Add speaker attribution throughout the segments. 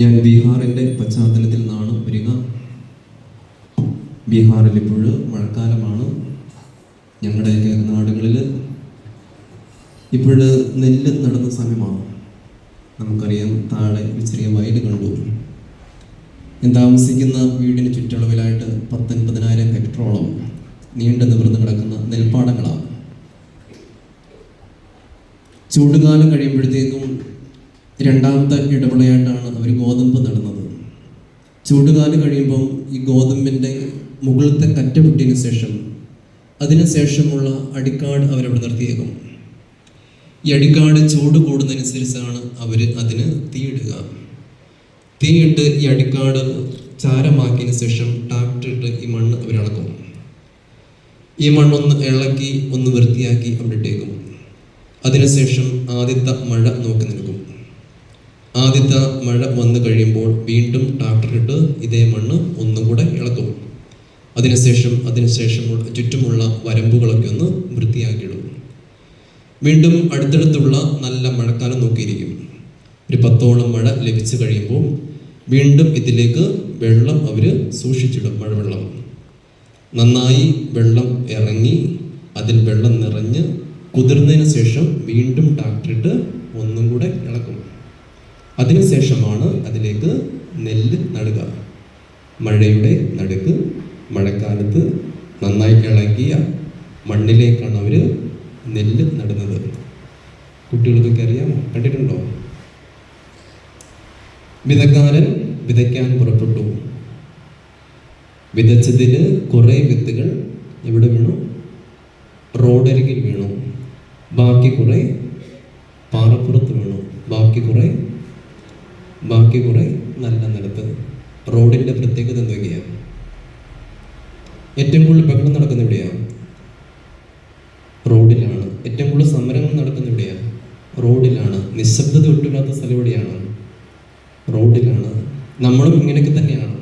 Speaker 1: ഞാൻ ബീഹാറിന്റെ പശ്ചാത്തലത്തിൽ നിന്നാണ് വരിക. ബീഹാറിൽ ഇപ്പോൾ മഴക്കാലമാണ്. ഞങ്ങളുടെയൊക്കെ നാടുകളിൽ ഇപ്പോൾ നെല്ല് നടന്ന സമയമാണ്. നമുക്കറിയാം താഴെ ഒരു ചെറിയ വയൽ കണ്ടു. ഞാൻ താമസിക്കുന്ന വീടിന് ചുറ്റളവിലായിട്ട് പത്തൊൻപതിനായിരം ഹെക്ടറോളം നീണ്ടു നിവർന്ന് കിടക്കുന്ന നെൽപ്പാടങ്ങളാണ്. ചൂടുകാലം കഴിയുമ്പോഴത്തേക്കും രണ്ടാമത്തെ ഇടവിളയായിട്ടാണ് അവർ ഗോതമ്പ് നടുന്നത്. ചൂടുകാലം കഴിയുമ്പം ഈ ഗോതമ്പിന്റെ മുകളിലത്തെ കറ്റ പൊട്ടിയതിന് ശേഷം അതിനു ശേഷമുള്ള അടിക്കാട് അവരവിടെ നിർത്തിയേക്കും. ഈ അടിക്കാട് ചൂട് കൂടുന്നതനുസരിച്ചാണ് അവർ അതിന് തീയിടുക തീയിട്ട് ഈ അടിക്കാട് ചാരമാക്കിയതിന് ശേഷം ടാക്ടറിട്ട് ഈ മണ്ണ് അവരിളക്കും ഈ മണ്ണൊന്ന് ഇളക്കി ഒന്ന് വൃത്തിയാക്കി അവിടെ ഇട്ടേക്കും. അതിനുശേഷം ആദ്യത്തെ മഴ നോക്കി നിൽക്കും. ആദ്യത്തെ മഴ വന്നു കഴിയുമ്പോൾ വീണ്ടും ട്രാക്ടറിട്ട് ഇതേ മണ്ണ് ഒന്നും കൂടെ ഇളക്കും. അതിനുശേഷം അതിനുശേഷം ചുറ്റുമുള്ള വരമ്പുകളൊക്കെ ഒന്ന് വൃത്തിയാക്കിയിടും. വീണ്ടും അടുത്തടുത്തുള്ള നല്ല മഴക്കാലം നോക്കിയിരിക്കും. ഒരു പത്തോളം മഴ ലഭിച്ചു കഴിയുമ്പോൾ വീണ്ടും ഇതിലേക്ക് വെള്ളം അവർ സൂക്ഷിച്ചിടും മഴവെള്ളം. നന്നായി വെള്ളം ഇറങ്ങി അതിൽ വെള്ളം നിറഞ്ഞ് കുതിർന്നതിന് ശേഷം വീണ്ടും ട്രാക്ടറിട്ട് ഒന്നും കൂടെ ഇളക്കും. അതിനുശേഷമാണ് അതിലേക്ക് നെല്ല് നടുക. മഴയുടെ നടുക്ക് മഴക്കാലത്ത് നന്നായി ഇളകിയ മണ്ണിലേക്കാണ് അവർ നെല്ല് നടുന്നത്. കുട്ടികൾക്കൊക്കെ അറിയാമോ? കണ്ടിട്ടുണ്ടോ? വിതക്കാരൻ വിതയ്ക്കാൻ പുറപ്പെട്ടു. വിതച്ചതിന് കുറേ വിത്തുകൾ എവിടെ വീണു. റോഡരികിൽ വീണു. ബാക്കി കുറെ പാറപ്പുറത്ത് വീണു. ബാക്കി കുറെ ബാക്കി കുറെ നല്ല നിലത്ത് റോഡിന്റെ പ്രത്യേകത എന്തൊക്കെയാണ് ഏറ്റവും കൂടുതൽ ബഹളം നടക്കുന്ന എവിടെയാണ് റോഡിലാണ്. ഏറ്റവും കൂടുതൽ സമരങ്ങൾ നടക്കുന്ന എവിടെയാണ് റോഡിലാണ്. നിശബ്ദത ഒട്ടുമില്ലാത്ത സ്ഥലം എവിടെയാണ്? റോഡിലാണ്. നമ്മളും ഇങ്ങനെയൊക്കെ തന്നെയാണ്.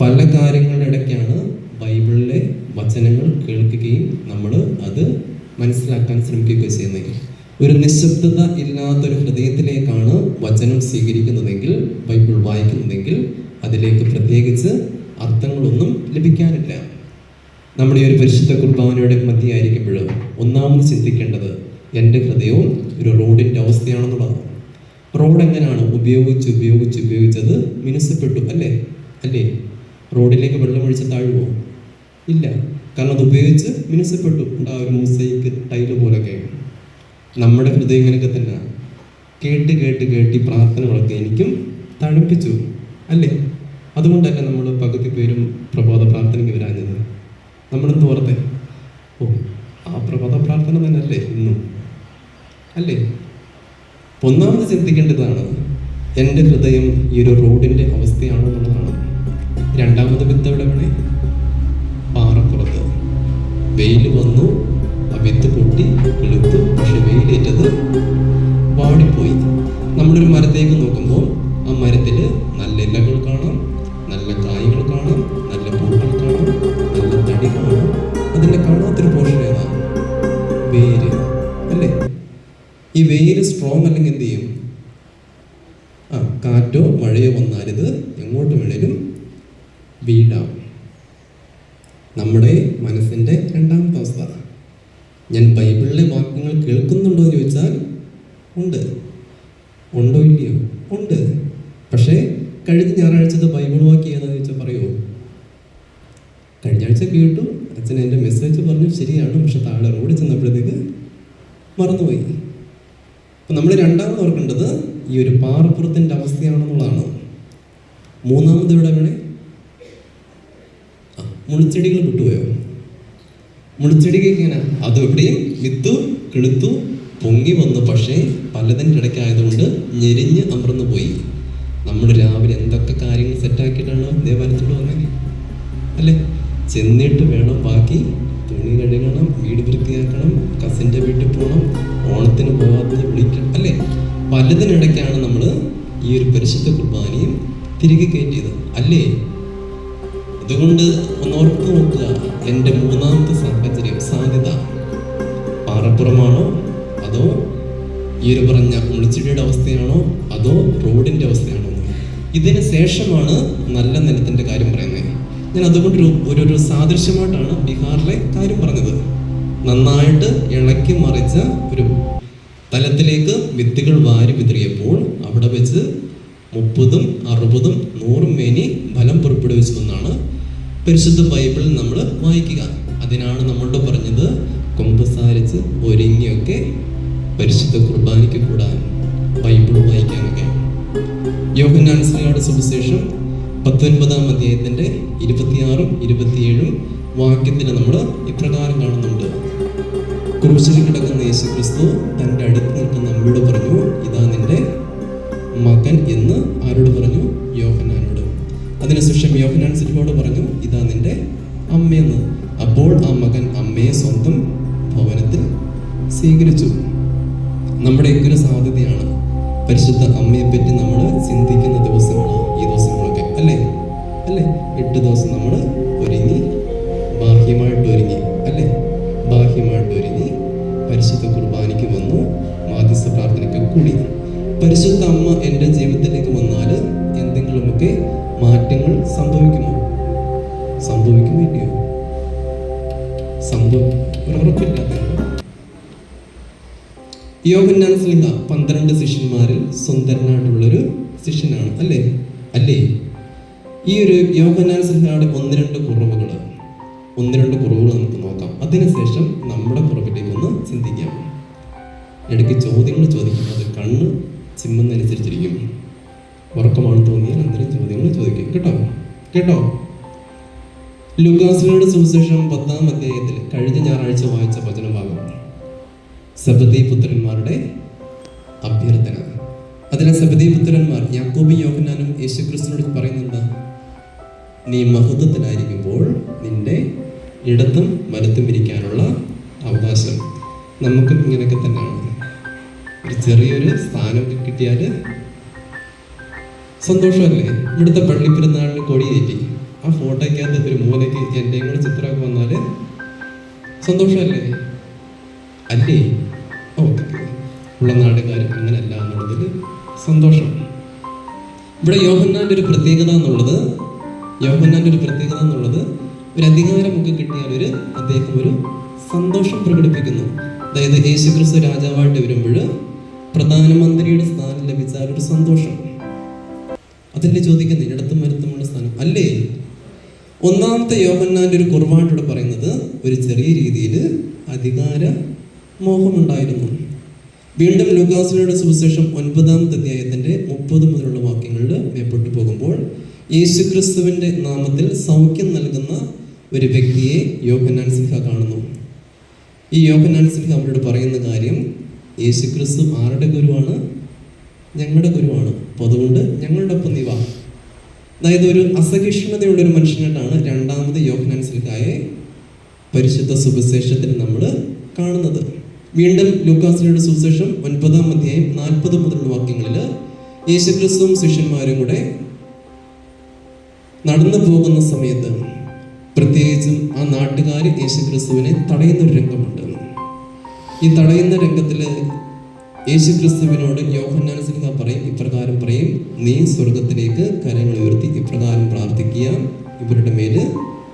Speaker 1: പല കാര്യങ്ങളുടെ ഇടയ്ക്കാണ് ബൈബിളിലെ വചനങ്ങൾ കേൾക്കുകയും നമ്മൾ അത് മനസ്സിലാക്കാൻ ശ്രമിക്കുകയും ചെയ്യുന്നത്. ഒരു നിശബ്ദത ഇല്ലാത്തൊരു ഹൃദയത്തിലേക്കാണ് വചനം സ്വീകരിക്കുന്നതെങ്കിൽ ബൈബിൾ വായിക്കുന്നതെങ്കിൽ അതിലേക്ക് പ്രത്യേകിച്ച് അർത്ഥങ്ങളൊന്നും ലഭിക്കാനില്ല. നമ്മുടെ ഒരു പരിശുദ്ധ കുർബാനയുടെ മധ്യയായിരിക്കുമ്പോൾ ഒന്നാമത് ചിന്തിക്കേണ്ടത് എന്റെ ഹൃദയവും ഒരു റോഡിന്റെ അവസ്ഥയാണെന്നുള്ളതാണ്. റോഡ് എങ്ങനെയാണ്? ഉപയോഗിച്ച് ഉപയോഗിച്ച് ഉപയോഗിച്ചത് മിനുസപ്പെട്ടു അല്ലേ? അല്ലേ? റോഡിലേക്ക് വെള്ളമൊഴിച്ച് താഴുവോ? ഇല്ല. കാരണം അത് ഉപയോഗിച്ച് മിനുസപ്പെട്ടു. ആ ഒരു മുസൈക്ക് ടൈൽ പോലൊക്കെ? നമ്മുടെ ഹൃദയം ഇങ്ങനെയൊക്കെ തന്നെയാണ്. കേട്ട് കേട്ട് കേട്ടി പ്രാർത്ഥന വളർത്തി എനിക്കും തണുപ്പിച്ചു. അല്ലേ? അതുകൊണ്ടല്ല നമ്മൾ പകുതി പേരും പ്രഭാത പ്രാർത്ഥനയ്ക്ക് വരാഞ്ഞത്? നമ്മളെന്ത് ഓർത്തെ? ഓ ആ പ്രഭാത പ്രാർത്ഥന തന്നെ അല്ലേ ഇന്നും. അല്ലേ? ഒന്നാമത് ചിന്തിക്കേണ്ടതാണ് എന്റെ ഹൃദയം ഈ ഒരു റോഡിന്റെ അവസ്ഥയാണോ എന്നുള്ളതാണ്. രണ്ടാമത് വിത്ത് വേണേ? പാറപ്പുറത്ത് വെയിൽ വന്നു വിത്ത് പൊട്ടി കിളുത്തു പക്ഷെ വെയിലേറ്റത് വാടിപ്പോയി. നമ്മളൊരു മരത്തേക്ക് നോക്കുമ്പോൾ ആ മരത്തിൽ നല്ല ഇലകൾ കാണാം നല്ല കായ്കൾ കാണാം നല്ല പൂക്കൾ കാണാം നല്ല തടി കാണാം. അതിന്റെ കാണാത്തൊരു പോർഷൻ ഏതാ വേര് അല്ലേ? ഈ വേര് സ്ട്രോങ് അല്ലെങ്കിൽ എന്ത് ചെയ്യും? ആ കാറ്റോ മഴയോ വന്നാലിത് എങ്ങോട്ട് വേണേലും വീടാം നമ്മുടെ ഞാൻ ബൈബിളിലെ വാക്യങ്ങൾ കേൾക്കുന്നുണ്ടോ എന്ന് ചോദിച്ചാൽ ഉണ്ട്. ഉണ്ടോ ഇല്ലയോ? ഉണ്ട്. പക്ഷേ കഴിഞ്ഞ ഞായറാഴ്ചത്തെ ബൈബിൾ വാക്യം ഏതാണെന്ന് ചോദിച്ചാൽ പറയുമോ കഴിഞ്ഞ ആഴ്ച കേട്ടു. അച്ഛൻ എന്റെ മെസ്സേജ് പറഞ്ഞു ശരിയാണ്. പക്ഷെ താഴെ റോഡിൽ ചെന്നപ്പോഴത്തേക്ക് മറന്നുപോയി. അപ്പം നമ്മൾ രണ്ടാമത് ഓർക്കേണ്ടത് ഈ ഒരു പാറപ്പുറത്തിന്റെ അവസ്ഥയാണെന്നുള്ളതാണ്. മൂന്നാമത് ഇവിടെ വേണേ ആ, മുൾച്ചെടികൾ വിട്ടുപോയോ? മുൾച്ചെടിക്ക് ഇങ്ങനെ അത് എവിടെയും വിത്തു കിളുത്തു പൊങ്ങി വന്നു. പക്ഷേ പലതിന്റെ ഇടയ്ക്കായതുകൊണ്ട് ഞെരിഞ്ഞ് അമർന്നു പോയി. നമ്മൾ രാവിലെ എന്തൊക്കെ കാര്യങ്ങൾ സെറ്റാക്കിയിട്ടാണ് ദേവാലയത്തോട് വന്നത്? അല്ലേ? ചെന്നിട്ട് വേണം ബാക്കി തുണി കഴുകണം വീട് വൃത്തിയാക്കണം കസിന്റെ വീട്ടിൽ പോകണം ഓണത്തിന് പോകാത്തത് വിളിക്കണം അല്ലേ? പലതിനിടയ്ക്കാണ് നമ്മൾ ഈ ഒരു പരിശുദ്ധ കുർബാനയും തിരികെ കയറ്റിയത് റോഡിന്റെ അവസ്ഥയാണ്? ഇതിന് ശേഷമാണ് നല്ല നിലത്തിന്റെ കാര്യം പറയുന്നത്. ഞാൻ അതുകൊണ്ട് ഒരു ഒരു സാദൃശ്യമായിട്ടാണ് ബീഹാറിലെ കാര്യം പറഞ്ഞത്. നന്നായിട്ട് ഇളക്കി മറിച്ച ഒരു തലത്തിലേക്ക് വിത്തുകൾ വാരി വിതറിയപ്പോൾ അവിടെ വെച്ച് മുപ്പതും അറുപതും നൂറും മേനി ഫലം പുറപ്പെടുവിച്ചു എന്നാണ് പരിശുദ്ധ ബൈബിളിൽ നമ്മൾ വായിക്കുക. അതിനാണ് നമ്മളോട് പറഞ്ഞത് കുമ്പസാരിച്ച് ഒരുങ്ങിയൊക്കെ പരിശുദ്ധ കുർബാനയ്ക്ക് കൂടാൻ. ബൈബിൾ യോഹന്നാൻസ്ലിയുടെ സുവിശേഷം പത്തൊൻപതാം അധ്യായത്തിന്റെ ഇരുപത്തിയാറും ഇരുപത്തിയേഴും വാക്യത്തിന് നമ്മൾ ഇപ്രകാരം കാണുന്നുണ്ട്. ക്രൂശിൽ കിടക്കുന്ന യേശു ക്രിസ്തു തന്റെ അടുത്ത് നിൽക്കുന്ന അമ്മയോട് പറഞ്ഞു ഇതാ നിന്റെ മകൻ എന്ന് ആരോട് പറഞ്ഞു? യോഹനാനോട് അതിനുശേഷം യോഹനാൻ സിൽഹോട് പറഞ്ഞു ഇതാ നിന്റെ അമ്മയെന്ന് അപ്പോൾ ആ മകൻ അമ്മയെ സ്വന്തം ഭവനത്തിൽ സ്വീകരിച്ചു. നമ്മുടെ ഒരു സാധ്യതയാണ് പരിശുദ്ധ അമ്മയെ പറ്റി നമ്മൾ ചിന്തിക്കുന്ന ദിവസമാണ് ഈ ദിവസങ്ങളൊക്കെ അല്ലേ? അല്ലേ? എട്ട് ദിവസം നമ്മൾ ഒരുങ്ങി ബാഹ്യമായിട്ട് ഒരുങ്ങി അല്ലേ? ബാഹ്യമായിട്ട് ഒരുങ്ങി പരിശുദ്ധ കുർബാനയ്ക്ക് വന്നു മാധ്യസ്ഥ പ്രാർത്ഥനയ്ക്ക് കൂടി. പരിശുദ്ധ അമ്മ എന്റെ ജീവിതത്തിലേക്ക് വന്നാൽ എന്തെങ്കിലുമൊക്കെ മാറ്റങ്ങൾ സംഭവിക്കുമോ? സംഭവിക്കും വേണ്ടിയോ സംഭവം ഒരു യോഹന്നാൻ സ്ലിഹ പന്ത്രണ്ട് ശിഷ്യന്മാരിൽ സുന്ദരനായിട്ടുള്ളൊരു ശിഷ്യനാണ്. അല്ലേ? അല്ലേ? ഈ ഒരു യോഹന്നാൻ സ്ലിഹയുടെ ഒന്ന് രണ്ട് കുറവുകൾ ഒന്ന് രണ്ട് കുറവുകൾ നമുക്ക് നോക്കാം. അതിനുശേഷം നമ്മുടെ കുറവിലേക്ക് ഒന്ന് ചിന്തിക്കാം. ഇടയ്ക്ക് ചോദ്യങ്ങൾ ചോദിക്കും അത് കണ്ണ് ചിമ്മുന്നനുസരിച്ചിരിക്കും ഉറക്കമാണ് തോന്നിയാൽ അന്നേരം ചോദ്യങ്ങൾ ചോദിക്കും. കേട്ടോ? കേട്ടോ? ലുഗാസിനോട് സുവിശേഷം പത്താം അധ്യായത്തിൽ കഴിഞ്ഞ ഞായറാഴ്ച വായിച്ച വചനഭാഗം. സബദി പുത്രന്മാരുടെ അഭ്യർത്ഥന. അതിലെ സബദി പുത്രന്മാർ യാക്കോബി യോഹനാനും യേശുക്രിസ്തുനോട് പറയുന്നുണ്ട് നീ മഹത്വത്തിലായിരിക്കുമ്പോൾ നിന്റെ ഇടത്തും വലത്തും ഇരിക്കാനുള്ള അവകാശം നമുക്കും ഇങ്ങനെയൊക്കെ തന്നെയാണ്. ഒരു ചെറിയൊരു സ്ഥാനമൊക്കെ കിട്ടിയാൽ സന്തോഷമല്ലേ? ഇവിടുത്തെ പള്ളിപ്പെരുന്നാളിന് കൊടിയേറ്റി ആ ഫോട്ടോയ്ക്കകത്ത് ഒരു മൂലയ്ക്ക് എന്റെയും കൂടെ ചിത്രമൊക്കെ വന്നാൽ സന്തോഷമല്ലേ? അല്ലേ? ഉള്ള നാടുകാർ അങ്ങനെയല്ല എന്നുള്ളതിൽ സന്തോഷം. ഇവിടെ യോഹന്നാന്റെ ഒരു പ്രത്യേകത എന്നുള്ളത് യോഹന്നാന്റെ ഒരു പ്രത്യേകത എന്നുള്ളത് ഒരു അധികാരമൊക്കെ കിട്ടിയാൽ ഒരു അദ്ദേഹം ഒരു സന്തോഷം പ്രകടിപ്പിക്കുന്നു. അതായത് യേശുക്രിസ്തു രാജാവായിട്ട് വരുമ്പോൾ പ്രധാനമന്ത്രിയുടെ സ്ഥാനം ലഭിച്ചാൽ ഒരു സന്തോഷം. അതല്ലേ ചോദിക്കുന്നത്? ഇടത്തും വരുത്തുമുള്ള സ്ഥാനം. അല്ലേ? ഒന്നാമത്തെ യോഹന്നാന്റെ ഒരു കുറവായിട്ടൂടെ പറയുന്നത് ഒരു ചെറിയ രീതിയിൽ അധികാര മോഹമുണ്ടായിരുന്നു. വീണ്ടും ലൂക്കാസിനോട് സുവിശേഷം ഒൻപതാമത്തെ അധ്യായത്തിന്റെ മുപ്പത് മുതലുള്ള വാക്യങ്ങളിൽ മേപ്പെട്ടു പോകുമ്പോൾ യേശുക്രിസ്തുവിന്റെ നാമത്തിൽ സൗഖ്യം നൽകുന്ന ഒരു വ്യക്തിയെ യോഹനാൻ സിൻഹ കാണുന്നു. ഈ യോഹനാൻ സിൻഹ അവരോട് പറയുന്ന കാര്യം യേശുക്രിസ്തു ആരുടെ ഗുരുവാണ്? ഞങ്ങളുടെ ഗുരുവാണ്. അപ്പോൾ അതുകൊണ്ട് ഞങ്ങളുടെ ഒപ്പം നീ അതായത് ഒരു അസഹിഷ്ണുതയുള്ള ഒരു മനുഷ്യനായിട്ടാണ് രണ്ടാമത് യോഹനാൻ സിൻഹായെ പരിശുദ്ധ സുവിശേഷത്തിന് നമ്മൾ കാണുന്നത്. വീണ്ടും ലൂക്കാസിനോട് സുവിശേഷം ഒൻപതാം അധ്യായം നാൽപ്പത് മുതലുള്ള വാക്യങ്ങളിൽ യേശുക്രിസ്തുവും ശിഷ്യന്മാരും കൂടെ നടന്നു പോകുന്ന സമയത്ത് പ്രത്യേകിച്ചും ആ നാട്ടുകാർ യേശുക്രിസ്തുവിനെ തടയുന്ന ഒരു രംഗമുണ്ട്. ഈ തടയുന്ന രംഗത്തിൽ യേശുക്രിസ്തുവിനോട് യോഹന്നാൻ സിൻഹ പറയും ഇപ്രകാരം പറയും നീ സ്വർഗത്തിലേക്ക് കരങ്ങൾ ഉയർത്തി ഇപ്രകാരം പ്രാർത്ഥിക്കുക. ഇവരുടെ മേൽ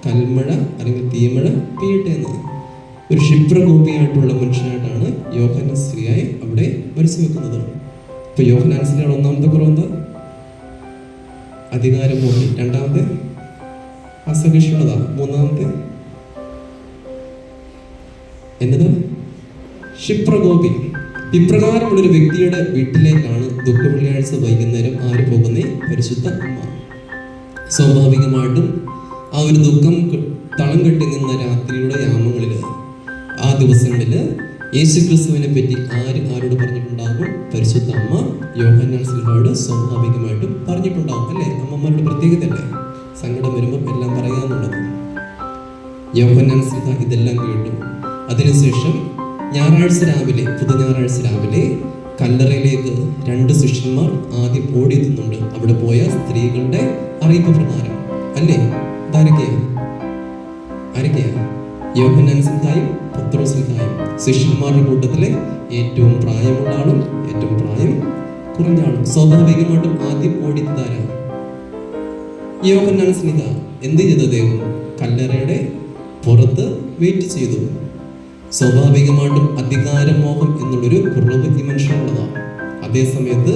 Speaker 1: കൽമഴ അല്ലെങ്കിൽ തീമഴ പെയ്യട്ടെ ഒരു ക്ഷിപ്രകോപിയായിട്ടുള്ള മനുഷ്യനായിട്ടാണ് യോഹന സ്ത്രീയായി അവിടെ വരച്ചു വെക്കുന്നത് ഇപ്പൊ യോഹന്നാൻ സ്ത്രീയുടെ ഒന്നാമത്തെ കുറവ് അധികാരമോഹി രണ്ടാമത്തെ? അസഹിഷ്ണുത. മൂന്നാമത്തെ? എന്നതാ? ക്ഷിപ്രകോപി ഇപ്രകാരമുള്ളൊരു വ്യക്തിയുടെ വീട്ടിലേക്കാണ് ദുഃഖ വെള്ളിയാഴ്ച വൈകുന്നേരം ആര് പോകുന്നേ? പരിശുദ്ധ അമ്മ. സ്വാഭാവികമായിട്ടും ആ ഒരു ദുഃഖം തളം കെട്ടി നിന്ന രാത്രിയുടെ യാമങ്ങളിൽ ആ ദിവസങ്ങളിൽ യേശു ക്രിസ്തുവിനെ പറ്റി ആര് ആരോട് പറഞ്ഞിട്ടുണ്ടാകും? പരിശുദ്ധ അമ്മ യോഹന്നാൻ സ്വാഭാവികമായിട്ടും പറഞ്ഞിട്ടുണ്ടാകും അല്ലേ? അമ്മമാരുടെ പ്രത്യേകതയല്ലേ? സങ്കടം വരുമ്പോൾ എല്ലാം പറയാന്നുള്ളത്. യോഹന്നാൻ സിൽഹ ഇതെല്ലാം കേട്ടു. അതിനുശേഷം ഞായറാഴ്ച രാവിലെ പുതു ഞായറാഴ്ച രാവിലെ കല്ലറയിലേക്ക് രണ്ട് ശിഷ്യന്മാർ ആദ്യം ഓടിയെത്തുന്നുണ്ട്. അവിടെ പോയ സ്ത്രീകളുടെ അറിയിപ്പ് പ്രകാരം. അല്ലേ? ഇതാരൊക്കെയാ? ആരൊക്കെയാ? യോഹന്നാൻ സിംഹായും പത്രോസ് സിംഹായും ശിഷ്യന്മാരുടെ കൂട്ടത്തിലെ ഏറ്റവും പ്രായമുള്ള ആളും ഏറ്റവും പ്രായം കുറഞ്ഞ ആളും സ്വാഭാവികമായിട്ടും ആദ്യം ഓടിയതാരാ യോഹന്നാൻ സ്മിത എന്ത് ചെയ്തു അദ്ദേഹം? കല്ലറയുടെ പുറത്ത് വെയിറ്റ് ചെയ്തു. സ്വാഭാവികമായിട്ടും അധികാരമോഹം എന്നുള്ളൊരു കുറവ് ഈ മനുഷ്യനുള്ളതാണ് അതേ സമയത്ത്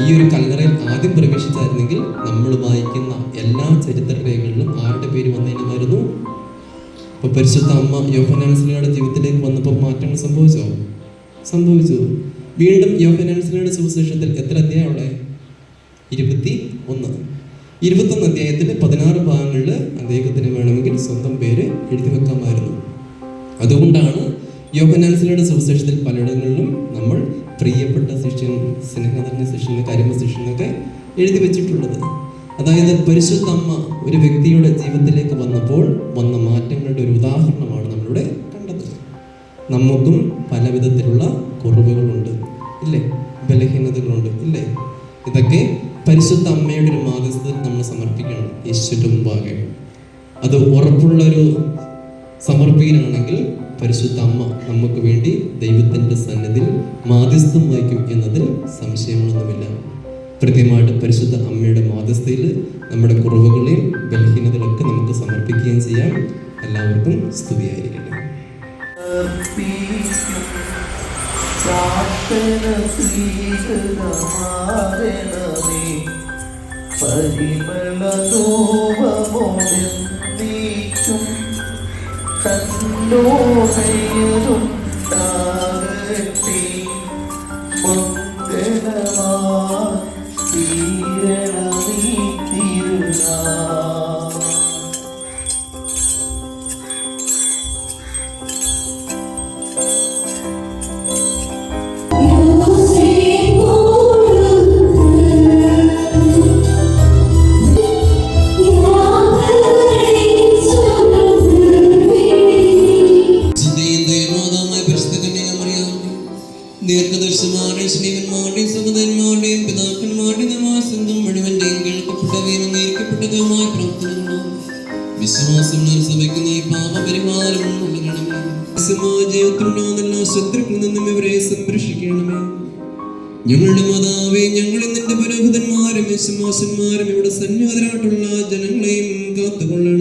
Speaker 1: ഈ ഒരു കല്ലറയിൽ ആദ്യം പ്രവേശിച്ചായിരുന്നെങ്കിൽ നമ്മൾ വായിക്കുന്ന എല്ലാ ചരിത്ര രേഖകളിലും ആരുടെ പേര് വന്നതിനുമായിരുന്നു ഇപ്പൊ പരിശുദ്ധ അമ്മ യോഹനാൻസിലയുടെ ജീവിതത്തിലേക്ക് വന്നപ്പോൾ മാറ്റങ്ങൾ സംഭവിച്ചോ? സംഭവിച്ചു. വീണ്ടും യോഹനാൻസിലയുടെ സുവിശേഷത്തിൽ എത്ര അധ്യായമുള്ളേ ഇരുപത്തി ഒന്ന് ഇരുപത്തൊന്ന് അധ്യായത്തിൽ പതിനാറ് ഭാഗങ്ങളിൽ അദ്ദേഹത്തിന് വേണമെങ്കിൽ സ്വന്തം പേര് എഴുതി വെക്കാമായിരുന്നു. അതുകൊണ്ടാണ് യോഹനാൻസിലയുടെ സുവിശേഷത്തിൽ പലയിടങ്ങളിലും നമ്മൾ പ്രിയപ്പെട്ട ശിഷ്യൻ സ്നേഹധർമ്മ ശിഷ്യൻ കരിമ ശിഷ്യനൊക്കെ എഴുതി വെച്ചിട്ടുള്ളത്. അതായത് പരിശുദ്ധ അമ്മ ഒരു വ്യക്തിയുടെ ജീവിതത്തിലേക്ക് വന്നപ്പോൾ വന്ന മാറ്റങ്ങളുടെ ഒരു ഉദാഹരണമാണ് നമ്മളിവിടെ കണ്ടത്. നമുക്കും പല വിധത്തിലുള്ള കുറവുകളുണ്ട് ഇല്ലേ? ബലഹീനതകളുണ്ട് ഇല്ലേ? ഇതൊക്കെ പരിശുദ്ധ അമ്മയുടെ ഒരു മാതൃത്വത്തിൽ നമ്മൾ സമർപ്പിക്കണം യേശുവിന്റെ മുമ്പാകെ. അത് ഉറപ്പുള്ളൊരു സമർപ്പിക്കാനാണെങ്കിൽ പരിശുദ്ധ അമ്മ നമുക്ക് വേണ്ടി ദൈവത്തിന്റെ സന്നിധിയിൽ മാധ്യസ്ഥം വഹിക്കും എന്നതിൽ സംശയങ്ങളൊന്നുമില്ല. കൃത്യമായിട്ട് പരിശുദ്ധ അമ്മയുടെ മാതസ്ഥയിൽ നമ്മുടെ കുറവുകളെയും ബലഹീനതകളൊക്കെ നമുക്ക് സമർപ്പിക്കുകയും ചെയ്യാം. എല്ലാവർക്കും സ്തുതിയായിരിക്കട്ടെ.
Speaker 2: പരിമള
Speaker 1: സമാജയത്തിലുണ്ടാകുന്ന ശത്രുക്കളിൽ നിന്നും ഇവരെ സംരക്ഷിക്കണമേ. ഞങ്ങളുടെ മാതാവേ ഞങ്ങളിൽ നിന്റെ പുരോഹിതന്മാരും യശുമാശന്മാരും ഇവിടെ സന്നിഹിതരായിട്ടുള്ള ജനങ്ങളെയും കാത്തുകൊള്ളണമേ